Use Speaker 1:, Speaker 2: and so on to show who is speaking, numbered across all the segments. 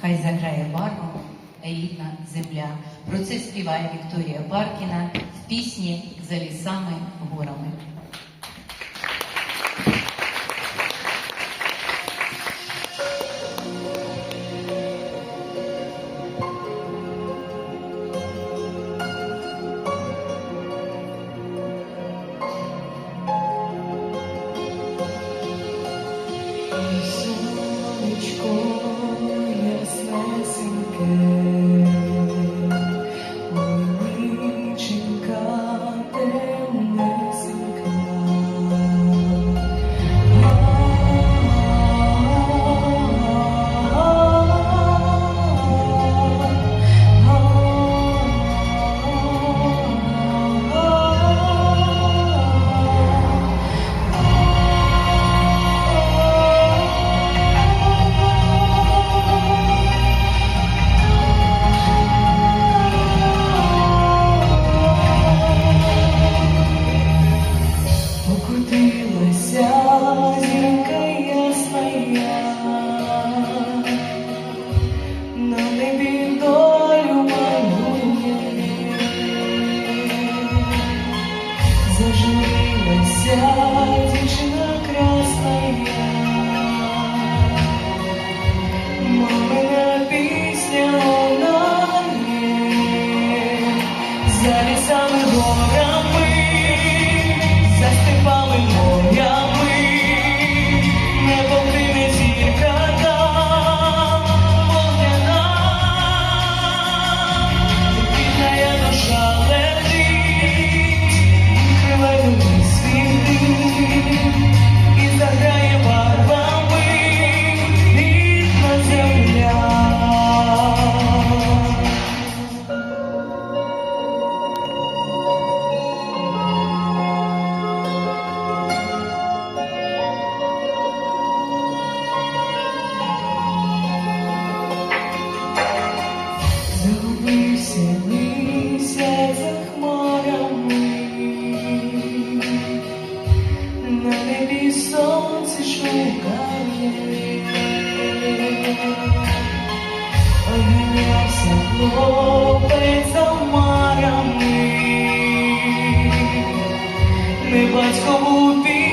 Speaker 1: хай заграє барвом рідна земля. Про це співає Вікторія Баркіна в пісні за лісами горами.
Speaker 2: Сонечко зажурилася дівчина красная, мамина пісня лунає, за лісами горами, за степами морями, шукає, обмінявся хлопець омарами, не батькову пі.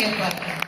Speaker 2: எதிர்பார்க்கிறேன்